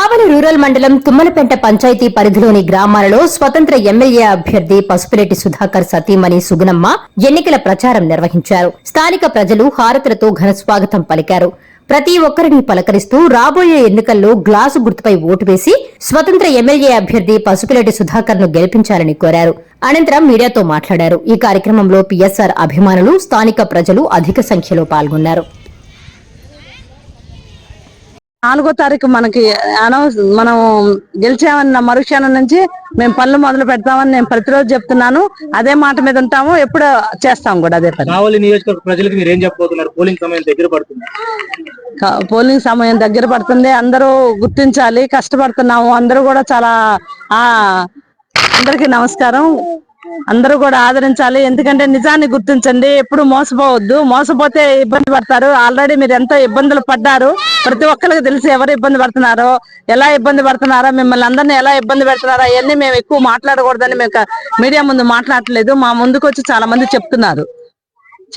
Tenali rural మండలం తుమ్మలపెంట పంచాయతీ పరిధిలోని గ్రామాలలో స్వతంత్ర ఎమ్మెల్యే అభ్యర్థి పసుపులేటి సుధాకర్ సతీమణి సుగుణమ్మ ఎన్నికల ప్రచారం నిర్వహించారు. స్థానిక ప్రజలు హారతులతో ఘన స్వాగతం పలికారు. ప్రతి ఒక్కరిని పలకరిస్తూ రాబోయే ఎన్నికల్లో గ్లాసు గుర్తుపై ఓటు వేసి స్వతంత్ర ఎమ్మెల్యే అభ్యర్థి పసుపులేటి సుధాకర్ను గెలిపించాలని కోరారు. అనంతరం మీడియాతో మాట్లాడారు. ఈ కార్యక్రమంలో పిఎస్ఆర్ అభిమానులు స్థానిక ప్రజలు అధిక సంఖ్యలో పాల్గొన్నారు. నాలుగో తారీఖు మనకి అనౌన్స్ మనం గెలిచామన్న మరుక్షణం నుంచి మేము పనులు మొదలు పెడతామని నేను ప్రతిరోజు చెప్తున్నాను. అదే మాట మీద ఉంటాము. ఎప్పుడు చేస్తాం కూడా అదే పని. కావలి నియోజకవర్గ ప్రజలకు మీరు ఏం చెప్పబోతున్నారు? పోలింగ్ సమయం దగ్గర పడుతుంది. పోలింగ్ సమయం దగ్గర పడుతుంది. అందరూ గుర్తించాలి. కష్టపడుతున్నాము. అందరూ కూడా చాలా ఆ అందరికీ నమస్కారం. అందరూ కూడా ఆదరించాలి. ఎందుకంటే నిజాన్ని గుర్తించండి. ఎప్పుడు మోసపోవద్దు. మోసపోతే ఇబ్బంది పడతారు. ఆల్రెడీ మీరు ఎంతో ఇబ్బందులు పడ్డారు. ప్రతి ఒక్కరికి తెలిసి ఎవరు ఇబ్బంది పడుతున్నారో ఎలా ఇబ్బంది పడుతున్నారో మిమ్మల్ని అందరినీ ఎలా ఇబ్బంది పెడుతున్నారో అవన్నీ మేము ఎక్కువ మాట్లాడకూడదని మేము మీడియా ముందు మాట్లాడలేదు మా ముందుకు వచ్చి చాలా మంది చెప్తున్నారు.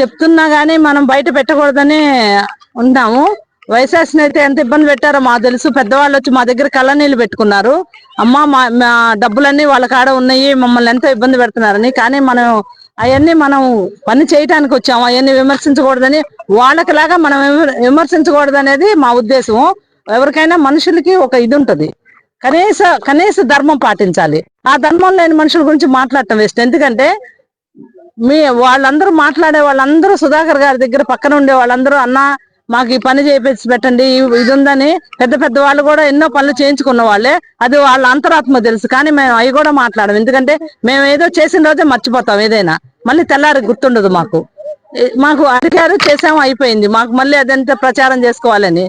చెప్తున్నా గానీ మనం బయట పెట్టకూడదని ఉంటాము. వైశాస్ అయితే ఎంత ఇబ్బంది పెట్టారో మా తెలుసు. పెద్దవాళ్ళు వచ్చి మా దగ్గర కళ్ళనీళ్ళు పెట్టుకున్నారు. అమ్మ మా మా డబ్బులన్నీ వాళ్ళ కాడ ఉన్నాయి. మమ్మల్ని ఎంతో ఇబ్బంది పెడుతున్నారని. కానీ మనం అవన్నీ మనం పని చేయటానికి వచ్చాము అవన్నీ విమర్శించకూడదని వాళ్ళకిలాగా మనం విమర్శించకూడదు అనేది మా ఉద్దేశం. ఎవరికైనా మనుషులకి ఒక ఇది ఉంటది కనీస కనీస ధర్మం పాటించాలి. ఆ ధర్మం లేని మనుషుల గురించి మాట్లాడటం వేస్ట్. ఎందుకంటే మీ వాళ్ళందరూ మాట్లాడే వాళ్ళందరూ సుధాకర్ గారి దగ్గర పక్కన ఉండే వాళ్ళందరూ అన్న మాకు ఈ పని చేయించి పెట్టండి ఇది ఉందని పెద్ద పెద్ద వాళ్ళు కూడా ఎన్నో పనులు చేయించుకున్న వాళ్ళే. అది వాళ్ళ అంతరాత్మ తెలుసు. కానీ మేము అవి కూడా మాట్లాడము. ఎందుకంటే మేము ఏదో చేసిన రోజే మర్చిపోతాం ఏదైనా. మళ్ళీ తెల్లారి గుర్తుండదు మాకు. మాకు అడిగారు చేసాము అయిపోయింది. మాకు మళ్ళీ అదంతా ప్రచారం చేసుకోవాలని.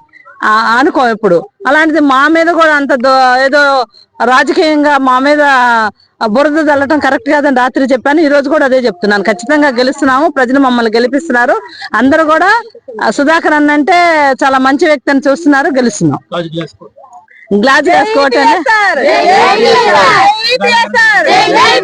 అనుకో ఇప్పుడు అలాంటిది మా మీద కూడా అంత దో- ఏదో రాజకీయంగా మా మీద బురద చల్లటం కరెక్ట్ కాదని రాత్రి చెప్పాను ఈ రోజు కూడా అదే చెప్తున్నాను ఖచ్చితంగా గెలుస్తున్నాము ప్రజలు మమ్మల్ని గెలిపిస్తున్నారు అందరూ కూడా సుధాకర్ అన్న అంటే చాలా మంచి వ్యక్తి అని చూస్తున్నారు గెలుస్తున్నాం గ్లాస్ వేసుకోవటం